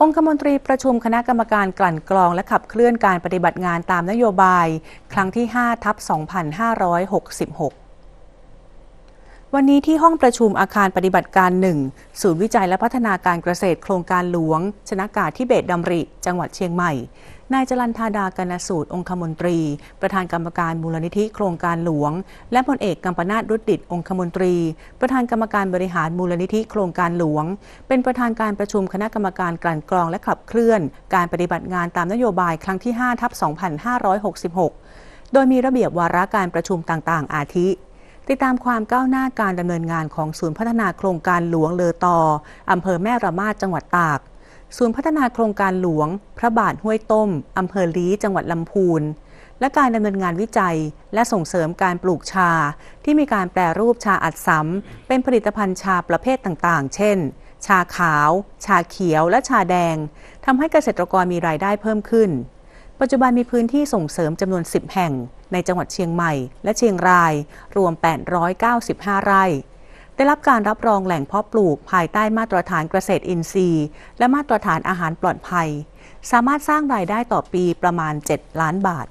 องคมนตรีประชุมคณะกรรมการกลั่นกรองและขับเคลื่อนการปฏิบัติงานตามนโยบาย ครั้งที่ 5 ทับ 2566 วันนี้ที่ห้องประชุมอาคารปฏิบัติการ1ศูนย์วิจัยและพัฒนาการเกษตรโครงการหลวง ชนะกาทิเบตดำริ จังหวัดเชียงใหม่ นายจรันธาดากนสูตรองคมนตรี ประธานกรรมการมูลนิธิโครงการหลวง และพลเอกกัมปนาตรุดดิตองคมนตรี ประธานกรรมการบริหารมูลนิธิโครงการหลวง เป็นประธานการประชุมคณะกรรมการกลั่นกรองและขับเคลื่อน การปฏิบัติงานตามนโยบายครั้งที่5ทับ2566 โดยมีระเบียบวาระการประชุมต่างๆ อาทิ ติดตามความก้าวหน้าการดำเนินงานของศูนย์พัฒนาโครงการหลวงเลอตออำเภอแม่ระมาดจังหวัดตาก ศูนย์พัฒนาโครงการหลวง พระบาทห้วยต้มอำเภอลี้จังหวัดลำพูน และการดำเนินงานวิจัย และส่งเสริมการปลูกชา ที่มีการแปรรูปชาอัดสำเป็นผลิตภัณฑ์ชาประเภทต่างๆ เช่น ชาขาว ชาเขียว และชาแดงทำให้เกษตรกรมีรายได้เพิ่มขึ้น ปัจจุบันมีพื้นที่ส่งเสริมจำนวน 10 แห่ง ในจังหวัดเชียงใหม่ และเชียงราย รวม 895 ไร่ ได้รับการรับรองแหล่งเพาะปลูกภายใต้มาตรฐานเกษตรอินทรีย์ และมาตรฐานอาหารปลอดภัย สามารถสร้างรายได้ต่อปีประมาณ 7 ล้านบาท